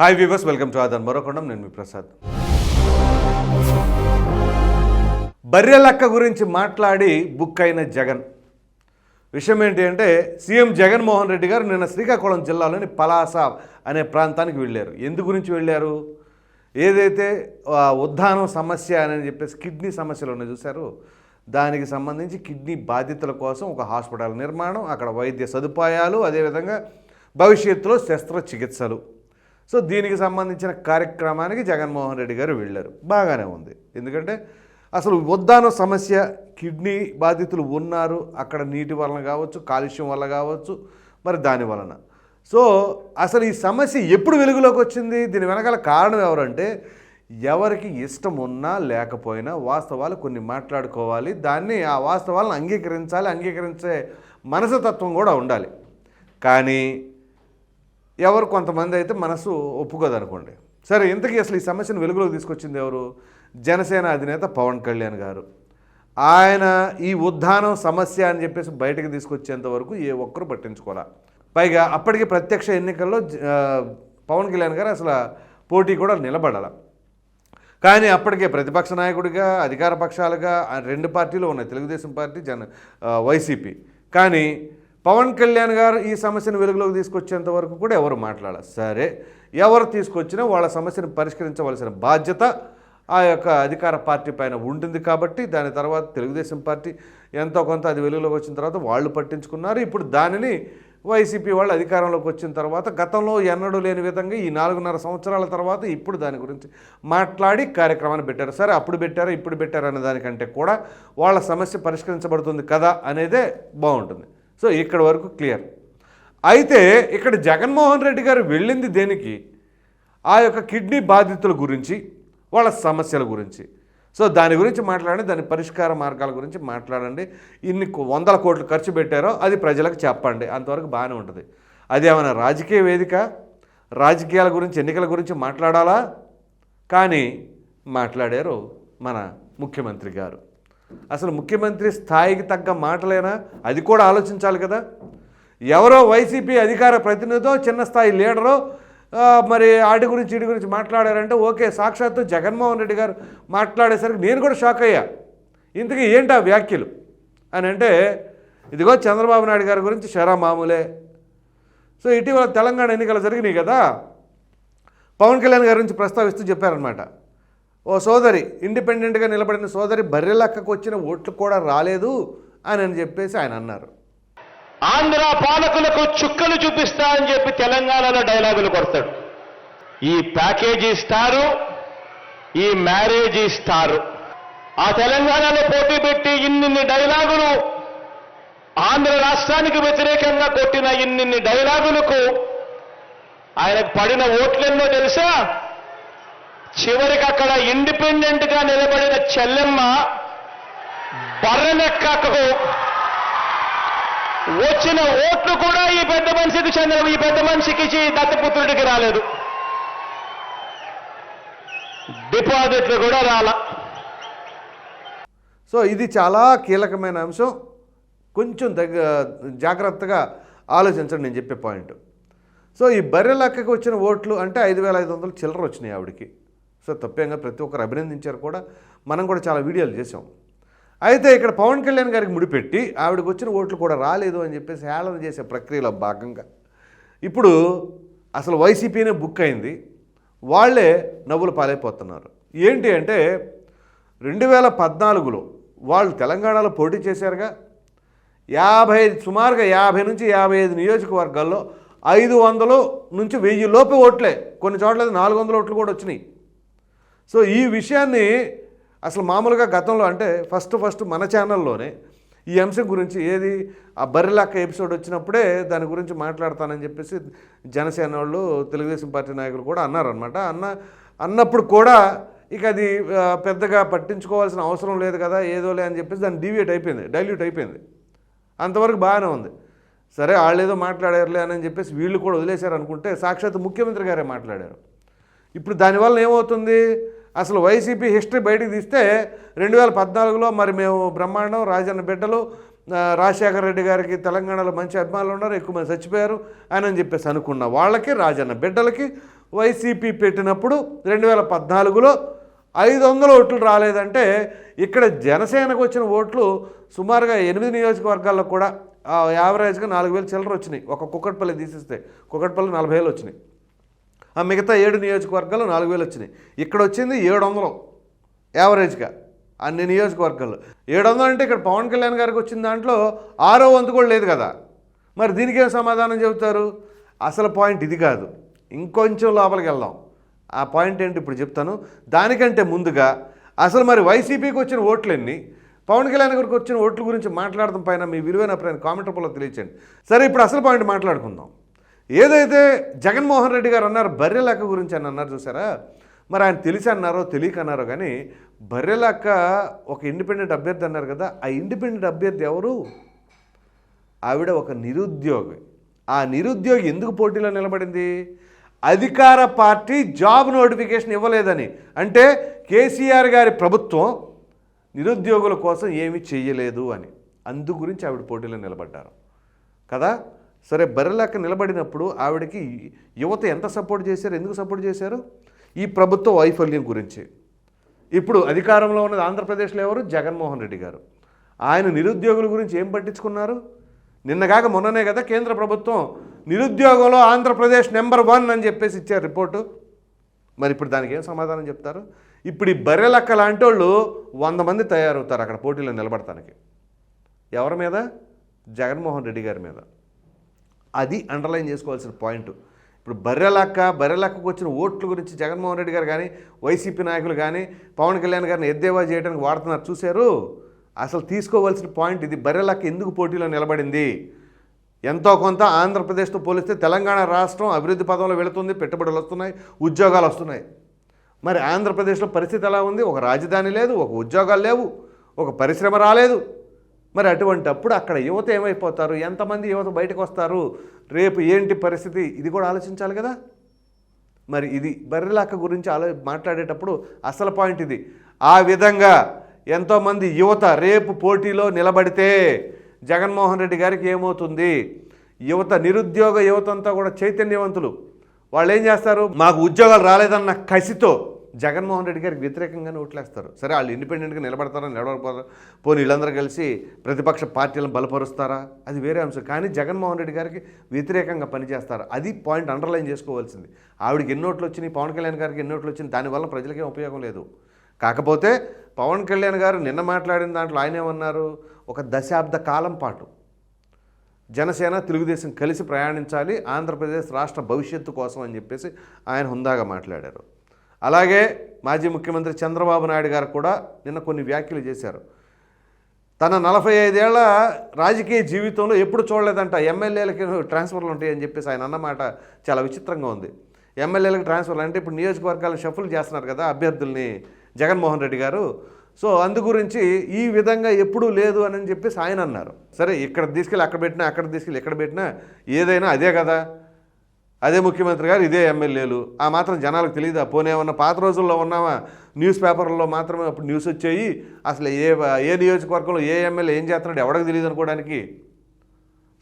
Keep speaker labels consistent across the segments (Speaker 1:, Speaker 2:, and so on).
Speaker 1: Hi viewers welcome to ఆదర్ మరొకొండం నేను మీ ప్రసాద్. బర్రెలక్క గురించి మాట్లాడి బుక్ అయిన జగన్. విషయం ఏంటి అంటే సీఎం జగన్మోహన్ రెడ్డి గారు నిన్న శ్రీకాకుళం జిల్లాలోని పలాస అనే ప్రాంతానికి వెళ్ళారు. ఎందు గురించి వెళ్ళారు? ఏదైతే ఉద్ధానం ఉద్దానం సమస్య అని చెప్పేసి కిడ్నీ సమస్యలు ఉన్నాయి చూశారు? దానికి సంబంధించి కిడ్నీ బాధితుల కోసం ఒక హాస్పిటల్ నిర్మాణం అక్కడ వైద్య సదుపాయాలు అదేవిధంగా భవిష్యత్తులో శస్త్రచికిత్సలు. సో దీనికి సంబంధించిన కార్యక్రమానికి జగన్మోహన్ రెడ్డి గారు వెళ్ళారు. బాగానే ఉంది. ఎందుకంటే అసలు ఉద్దానం సమస్య కిడ్నీ బాధితులు ఉన్నారు అక్కడ నీటి వలన కావచ్చు కాలుష్యం వల్ల కావచ్చు మరి దాని వలన. సో అసలు ఈ సమస్య ఎప్పుడు వెలుగులోకి వచ్చింది? దీని వెనకాల కారణం ఎవరంటే ఎవరికి ఇష్టం ఉన్నా లేకపోయినా వాస్తవాలు కొన్ని మాట్లాడుకోవాలి. దాన్ని ఆ వాస్తవాలను అంగీకరించాలి అంగీకరించే మనసతత్వం కూడా ఉండాలి. కానీ ఎవరు కొంతమంది అయితే మనసు ఒప్పుకోదు అనుకోండి సరే ఇంతకీ అసలు ఈ సమస్యను వెలుగులోకి తీసుకొచ్చింది ఎవరు? జనసేన అధినేత పవన్ కళ్యాణ్ గారు. ఆయన ఈ ఉద్దానం సమస్య అని చెప్పేసి బయటకు తీసుకొచ్చేంత వరకు ఏ ఒక్కరు పట్టించుకోలే. పైగా అప్పటికి ప్రత్యక్ష ఎన్నికల్లో జ- పవన్ కళ్యాణ్ గారు అసలు పోటీ కూడా నిలబడాల. కానీ అప్పటికే ప్రతిపక్ష నాయకుడిగా అధికార పక్షాలుగా రెండు పార్టీలు ఉన్నాయి. తెలుగుదేశం పార్టీ జన వైసీపీ. కానీ పవన్ కళ్యాణ్ గారు ఈ సమస్యను వెలుగులోకి తీసుకొచ్చేంత వరకు కూడా ఎవరు మాట్లాడారు సరే ఎవరు తీసుకొచ్చినా వాళ్ళ సమస్యను పరిష్కరించవలసిన బాధ్యత ఆ యొక్క అధికార పార్టీ పైన ఉంటుంది కాబట్టి దాని తర్వాత తెలుగుదేశం పార్టీ ఎంతో కొంత అది వెలుగులోకి వచ్చిన తర్వాత వాళ్ళు పట్టించుకున్నారు. ఇప్పుడు దానిని వైసీపీ వాళ్ళు అధికారంలోకి వచ్చిన తర్వాత గతంలో ఎన్నడూ లేని విధంగా ఈ నాలుగున్నర సంవత్సరాల తర్వాత ఇప్పుడు దాని గురించి మాట్లాడి కార్యక్రమాన్ని పెట్టారు. సరే అప్పుడు పెట్టారు ఇప్పుడు పెట్టారా అనే దానికంటే కూడా వాళ్ళ సమస్య పరిష్కరించబడుతుంది కదా అనేదే బాగుంటుంది. సో ఇక్కడ వరకు క్లియర్. అయితే ఇక్కడ జగన్మోహన్ రెడ్డి గారు వెళ్ళింది దేనికి? ఆ యొక్క కిడ్నీ బాధితుల గురించి వాళ్ళ సమస్యల గురించి. సో దాని గురించి మాట్లాడండి దాని పరిష్కార మార్గాల గురించి మాట్లాడండి. ఇన్ని వందల కోట్లు ఖర్చు పెట్టారో అది ప్రజలకు చెప్పండి. అంతవరకు బాగానే ఉంటుంది. అది ఏమైనా రాజకీయ వేదిక? రాజకీయాల గురించి ఎన్నికల గురించి మాట్లాడాలా? కానీ మాట్లాడారు మన ముఖ్యమంత్రి గారు. అసలు ముఖ్యమంత్రి స్థాయికి తగ్గ మాటలేనా? అది కూడా ఆలోచించాలి కదా. ఎవరో వైసీపీ అధికార ప్రతినిధో చిన్న స్థాయి లీడరో మరి ఆటి గురించి ఇటు గురించి మాట్లాడారంటే ఓకే సాక్షాత్తు జగన్మోహన్ రెడ్డి గారు మాట్లాడేసరికి నేను కూడా షాక్ అయ్యా. ఇంతకీ ఏంటి ఆ వ్యాఖ్యలు? అని అంటే ఇదిగో చంద్రబాబు నాయుడు గారి గురించి షరా మామూలే. సో ఇటీవల తెలంగాణ ఎన్నికలు జరిగినాయి కదా. పవన్ కళ్యాణ్ గారి గురించి ప్రస్తావిస్తూ చెప్పారనమాట ఓ సోదరి ఇండిపెండెంట్గా నిలబడిన సోదరి బర్రెలక్కకు వచ్చిన ఓట్లు కూడా రాలేదు అని అని చెప్పేసి ఆయన అన్నారు.
Speaker 2: ఆంధ్ర పాలకులకు చుక్కలు చూపిస్తా అని చెప్పి తెలంగాణలో డైలాగులు కొడతాడు. ఈ ప్యాకేజీ స్టారు ఈ మ్యారేజీ స్టారు. ఆ తెలంగాణలో పోటీ పెట్టి ఇన్నిన్ని డైలాగులు ఆంధ్ర రాష్ట్రానికి వ్యతిరేకంగా కొట్టిన ఇన్నిన్ని డైలాగులకు ఆయనకు పడిన ఓట్లెన్నో తెలుసా? చివరికి అక్కడ ఇండిపెండెంట్గా నిలబడిన చెల్లెమ్మ బర్రెనెక్కకు వచ్చిన ఓట్లు కూడా ఈ పెద్ద మనిషికి చెందిన ఈ పెద్ద మనిషికి ఈ దత్తపుత్రుడికి రాలేదు. డిపాజిట్లు కూడా రాల.
Speaker 1: సో ఇది చాలా కీలకమైన అంశం. కొంచెం దగ్గ జాగ్రత్తగా ఆలోచించండి నేను చెప్పే పాయింట్. సో ఈ బర్రెలక్కకి వచ్చిన ఓట్లు అంటే ఐదు వేల ఐదు వందలు చిల్లర వచ్చినాయి ఆవిడకి. సో తప్పేంగా ప్రతి ఒక్కరు అభినందించారు కూడా. మనం కూడా చాలా వీడియోలు చేసాం అయితే ఇక్కడ పవన్ కళ్యాణ్ గారికి ముడిపెట్టి ఆవిడకి వచ్చిన ఓట్లు కూడా రాలేదు అని చెప్పేసి హేళన చేసే ప్రక్రియలో భాగంగా. ఇప్పుడు అసలు వైసీపీనే బుక్ అయింది. వాళ్ళే నవ్వులు పాలైపోతున్నారు. ఏంటి అంటే రెండు వేల పద్నాలుగులో వాళ్ళు తెలంగాణలో పోటీ చేశారుగా. యాభై సుమారుగా యాభై నుంచి యాభై ఐదు నియోజకవర్గాల్లో ఐదు వందలు నుంచి వెయ్యి లోపు ఓట్లే. కొన్ని చోట్ల నాలుగు వందల ఓట్లు కూడా వచ్చినాయి. సో ఈ విషయాన్ని అసలు మామూలుగా గతంలో అంటే ఫస్ట్ ఫస్ట్ మన ఛానల్లోనే ఈ అంశం గురించి ఏది ఆ బర్రెలాక్క ఎపిసోడ్ వచ్చినప్పుడే దాని గురించి మాట్లాడతానని చెప్పేసి జనసేన వాళ్ళు తెలుగుదేశం పార్టీ నాయకులు కూడా అన్నారనమాట అన్న అన్నప్పుడు కూడా ఇక అది పెద్దగా పట్టించుకోవాల్సిన అవసరం లేదు కదా ఏదోలే అని చెప్పేసి దాన్ని డీవియేట్ అయిపోయింది డైల్యూట్ అయిపోయింది. అంతవరకు బాగానే ఉంది. సరే వాళ్ళు ఏదో మాట్లాడారులే అని చెప్పేసి వీళ్ళు కూడా వదిలేశారు అనుకుంటే సాక్షాత్ ముఖ్యమంత్రి గారే మాట్లాడారు. ఇప్పుడు దానివల్ల ఏమవుతుంది? అసలు వైసీపీ హిస్టరీ బయటికి తీస్తే రెండు వేల పద్నాలుగులో మరి మేము బ్రహ్మాండం రాజన్న బిడ్డలు రాజశేఖర రెడ్డి గారికి తెలంగాణలో మంచి అభిమానులు ఉన్నారు ఎక్కువ మంది చచ్చిపోయారు అని అని చెప్పేసి అనుకున్న వాళ్ళకి రాజన్న బిడ్డలకి వైసీపీ పెట్టినప్పుడు రెండు వేల పద్నాలుగులో ఐదు వందల ఓట్లు రాలేదంటే ఇక్కడ జనసేనకు వచ్చిన ఓట్లు సుమారుగా ఎనిమిది నియోజకవర్గాల్లో కూడా యావరేజ్గా నాలుగు వేలు చిల్లర వచ్చినాయి. ఒక కుక్కట్పల్లి తీసిస్తే కుక్కట్పల్లి నలభై వేలు వచ్చినాయి. ఆ మిగతా ఏడు నియోజకవర్గాలు నాలుగు వేలు వచ్చినాయి. ఇక్కడ వచ్చింది ఏడు వందలు యావరేజ్గా అన్ని నియోజకవర్గాలు ఏడు వందలు అంటే ఇక్కడ పవన్ కళ్యాణ్ గారికి వచ్చిన దాంట్లో ఆరో వంతు కూడా లేదు కదా. మరి దీనికి ఏం సమాధానం చెబుతారు? అసలు పాయింట్ ఇది కాదు. ఇంకొంచెం లోపలికి వెళ్దాం. ఆ పాయింట్ ఏంటి ఇప్పుడు చెప్తాను. దానికంటే ముందుగా అసలు మరి వైసీపీకి వచ్చిన ఓట్లు ఎన్ని పవన్ కళ్యాణ్ గారికి వచ్చిన ఓట్ల గురించి మాట్లాడడం పైన మీ విలువైన ప్రయాణ కామెంట్ రూపంలో తెలియచండి సరే ఇప్పుడు అసలు పాయింట్ మాట్లాడుకుందాం. ఏదైతే జగన్మోహన్ రెడ్డి గారు అన్నారు బర్రెలక్క గురించి అని అన్నారు చూసారా? మరి ఆయన తెలిసి అన్నారో తెలియక అన్నారో కానీ బర్రెలక్క ఒక ఇండిపెండెంట్ అభ్యర్థి అన్నారు కదా ఆ ఇండిపెండెంట్ అభ్యర్థి ఎవరు? ఆవిడ ఒక నిరుద్యోగి. ఆ నిరుద్యోగి ఎందుకు పోటీలో నిలబడింది? అధికార పార్టీ జాబ్ నోటిఫికేషన్ ఇవ్వలేదని. అంటే కేసీఆర్ గారి ప్రభుత్వం నిరుద్యోగుల కోసం ఏమీ చేయలేదు అని. అందు గురించి ఆవిడ పోటీలో నిలబడ్డారు. కదా? సరే బర్రెలెక్క నిలబడినప్పుడు ఆవిడకి యువత ఎంత సపోర్ట్ చేశారు? ఎందుకు సపోర్ట్ చేశారు? ఈ ప్రభుత్వ వైఫల్యం గురించి. ఇప్పుడు అధికారంలో ఉన్నది ఆంధ్రప్రదేశ్లో ఎవరు? జగన్మోహన్ రెడ్డి గారు. ఆయన నిరుద్యోగుల గురించి ఏం పట్టించుకున్నారు? నిన్నగాక మొన్ననే కదా కేంద్ర ప్రభుత్వం నిరుద్యోగంలో ఆంధ్రప్రదేశ్ నెంబర్ వన్ అని చెప్పేసి ఇచ్చారు రిపోర్టు. మరి ఇప్పుడు దానికి ఏం సమాధానం చెప్తారు? ఇప్పుడు ఈ బర్రెలక్క లాంటి వాళ్ళు వంద మంది తయారవుతారు అక్కడ పోటీలో నిలబడటానికి. ఎవరి మీద? జగన్మోహన్ రెడ్డి గారి మీద. అది అండర్లైన్ చేసుకోవాల్సిన పాయింట్ ఇప్పుడు బర్రెలక్క బర్రెలక్కకు వచ్చిన ఓట్ల గురించి జగన్మోహన్ రెడ్డి గారు కానీ వైసీపీ నాయకులు కానీ పవన్ కళ్యాణ్ గారిని ఎద్దేవా చేయడానికి వాడుతున్నారు చూశారు? అసలు తీసుకోవాల్సిన పాయింట్ ఇది. బర్రెలక్క ఎందుకు పోటీలో నిలబడింది? ఎంతో కొంత ఆంధ్రప్రదేశ్తో పోలిస్తే తెలంగాణ రాష్ట్రం అభివృద్ధి పదంలో వెళుతుంది పెట్టుబడులు వస్తున్నాయి ఉద్యోగాలు వస్తున్నాయి. మరి ఆంధ్రప్రదేశ్లో పరిస్థితి ఎలా ఉంది? ఒక రాజధాని లేదు ఒక ఉద్యోగాలు లేవు ఒక పరిశ్రమ రాలేదు. మరి అటువంటప్పుడు అక్కడ యువత ఏమైపోతారు? ఎంతమంది యువత బయటకు వస్తారు? రేపు ఏంటి పరిస్థితి? ఇది కూడా ఆలోచించాలి కదా? మరి ఇది బర్రెలాక గురించి ఆలో మాట్లాడేటప్పుడు అసలు పాయింట్ ఇది. ఆ విధంగా ఎంతోమంది యువత రేపు పోటీలో నిలబడితే జగన్మోహన్ రెడ్డి గారికి ఏమవుతుంది? యువత నిరుద్యోగ యువత అంతా కూడా చైతన్యవంతులు. వాళ్ళు ఏం చేస్తారు? మాకు ఉద్యోగాలు రాలేదన్న కసితో జగన్మోహన్ రెడ్డి గారికి వ్యతిరేకంగానే ఓట్లేస్తారు సరే వాళ్ళు ఇండిపెండెంట్గా నిలబడతారా నిలబడకపోతారా? పోనీ వీళ్ళందరూ కలిసి ప్రతిపక్ష పార్టీలను బలపరుస్తారా? అది వేరే అంశం. కానీ జగన్మోహన్ రెడ్డి గారికి వ్యతిరేకంగా పనిచేస్తారు. అది పాయింట్ అండర్లైన్ చేసుకోవాల్సింది. ఆవిడకి ఎన్నోట్లు వచ్చినాయి? పవన్ కళ్యాణ్ గారికి ఎన్నోట్లు వచ్చినాయి? దానివల్ల ప్రజలకేం ఉపయోగం లేదు. కాకపోతే పవన్ కళ్యాణ్ గారు నిన్న మాట్లాడిన దాంట్లో ఆయన ఏమన్నారు? ఒక దశాబ్ద కాలం పాటు జనసేన తెలుగుదేశం కలిసి ప్రయాణించాలి. ఆంధ్రప్రదేశ్ రాష్ట్ర భవిష్యత్తు కోసం అని చెప్పేసి ఆయన హుందాగా మాట్లాడారు. అలాగే మాజీ ముఖ్యమంత్రి చంద్రబాబు నాయుడు గారు కూడా నిన్న కొన్ని వ్యాఖ్యలు చేశారు. తన నలభై ఐదేళ్ళ రాజకీయ జీవితంలో ఎప్పుడు చూడలేదంట ఎమ్మెల్యేలకి ట్రాన్స్ఫర్లు ఉంటాయని చెప్పేసి ఆయన అన్నమాట చాలా విచిత్రంగా ఉంది. ఎమ్మెల్యేలకు ట్రాన్స్ఫర్లు అంటే ఇప్పుడు నియోజకవర్గాలు షఫుల్ చేస్తున్నారు కదా అభ్యర్థుల్ని జగన్మోహన్ రెడ్డి గారు. సో అందు గురించి ఈ విధంగా ఎప్పుడూ లేదు అని చెప్పేసి ఆయన అన్నారు. సరే ఇక్కడ తీసుకెళ్ళి అక్కడ పెట్టినా అక్కడ తీసుకెళ్ళి ఇక్కడ పెట్టినా ఏదైనా అదే కదా. అదే ముఖ్యమంత్రి గారు ఇదే ఎమ్మెల్యేలు. ఆ మాత్రం జనాలకు తెలియదా? పోనేమన్నా పాత రోజుల్లో ఉన్నామా న్యూస్ పేపర్లో మాత్రమే అప్పుడు న్యూస్ వచ్చాయి. అసలు ఏ ఏ నియోజకవర్గంలో ఏ ఎమ్మెల్యే ఏం చేస్తున్నాడు ఎవరికి తెలియదు అనుకోవడానికి.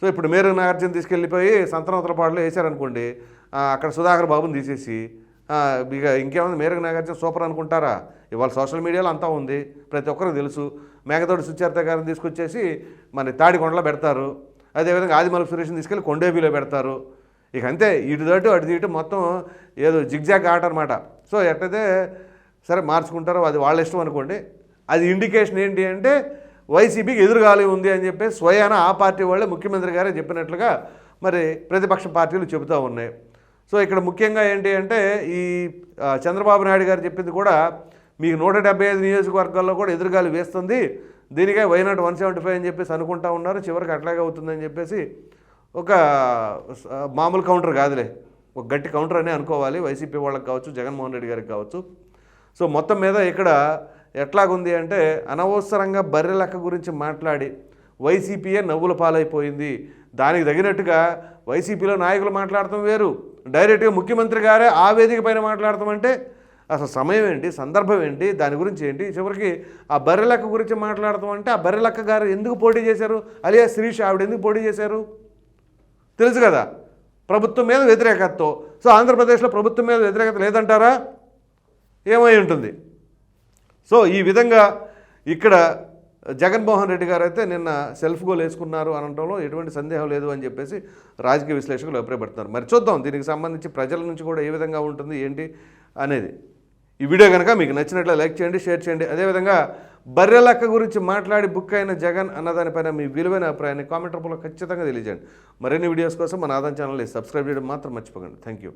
Speaker 1: సో ఇప్పుడు మేరు నాగార్జున తీసుకెళ్ళిపోయి సంతనోత్తరపాడులో వేశారనుకోండి అక్కడ సుధాకర్ బాబుని తీసేసి ఇక ఇంకేముంది? మేరకు నాగార్జున సూపర్ అనుకుంటారా? ఇవాళ సోషల్ మీడియాలో అంతా ఉంది. ప్రతి ఒక్కరికి తెలుసు. మేకతోటి సుచరిత గారిని తీసుకొచ్చేసి మన తాడికొండలో పెడతారు. అదేవిధంగా ఆదిమలపు సురేష్ని తీసుకెళ్ళి కొండేబీలో పెడతారు. ఇక అంతే ఇటు దాటు అటు ఇటు మొత్తం ఏదో జిగ్జాగ్ ఆట అనమాట సో ఎట్టయితే సరే మార్చుకుంటారో అది వాళ్ళ ఇష్టం అనుకోండి. అది ఇండికేషన్ ఏంటి అంటే వైసీపీకి ఎదురుగాలి ఉంది అని చెప్పి స్వయాన ఆ పార్టీ వాళ్ళే ముఖ్యమంత్రి గారే చెప్పినట్లుగా మరి ప్రతిపక్ష పార్టీలు చెబుతూ ఉన్నాయి. సో ఇక్కడ ముఖ్యంగా ఏంటి అంటే ఈ చంద్రబాబు నాయుడు గారు చెప్పింది కూడా మీకు నూట డెబ్బై ఐదు నియోజకవర్గాల్లో కూడా ఎదురుగాలి వేస్తుంది. దీనికే వైనాట్ వన్ సెవెంటీ ఫైవ్ అని చెప్పేసి అనుకుంటా ఉన్నారు. చివరికి అట్లాగే అవుతుందని చెప్పేసి ఒక మామూలు కౌంటర్ కాదులే. ఒక గట్టి కౌంటర్ అనే అనుకోవాలి. వైసీపీ వాళ్ళకి కావచ్చు జగన్మోహన్ రెడ్డి గారికి కావచ్చు. సో మొత్తం మీద ఇక్కడ ఎట్లాగుంది అంటే అనవసరంగా బర్రె లెక్క గురించి మాట్లాడి వైసీపీయే నవ్వుల పాలైపోయింది. దానికి తగినట్టుగా వైసీపీలో నాయకులు మాట్లాడటం వేరు. డైరెక్ట్గా ముఖ్యమంత్రి గారే ఆ వేదిక పైన మాట్లాడటం అంటే అసలు సమయం ఏంటి? సందర్భం ఏంటి? దాని గురించి ఏంటి? చివరికి ఆ బర్రె లెక్క గురించి మాట్లాడటం అంటే ఆ బర్రె లెక్క గారు ఎందుకు పోటీ చేశారు? అలియా శిరీష్ ఆవిడ ఎందుకు పోటీ చేశారు? తెలుసు కదా? ప్రభుత్వం మీద వ్యతిరేకతతో సో ఆంధ్రప్రదేశ్లో ప్రభుత్వం మీద వ్యతిరేకత లేదంటారా? ఏమై ఉంటుంది? సో ఈ విధంగా ఇక్కడ జగన్మోహన్ రెడ్డి గారు అయితే నిన్న సెల్ఫ్ గోల్ వేసుకున్నారు అనడంలో ఎటువంటి సందేహం లేదు అని చెప్పేసి రాజకీయ విశ్లేషకులు అభిప్రాయపడుతున్నారు. మరి చూద్దాం దీనికి సంబంధించి ప్రజల నుంచి కూడా ఏ విధంగా ఉంటుంది ఏంటి అనేది. ఈ వీడియో కనుక మీకు నచ్చినట్లు లైక్ చేయండి షేర్ చేయండి. అదేవిధంగా బర్రెలక్క గురించి మాట్లాడి బుక్ అయిన జగన్ అన్నదానిపైన మీ విలువైన అభిప్రాయాన్ని కామెంట్ రూపంలో ఖచ్చితంగా తెలియజేయండి. మరిన్ని వీడియోస్ కోసం మన ఆదాయం ఛానల్ని సబ్స్క్రైబ్ చేయడం మాత్రం మర్చిపోకండి. Thank you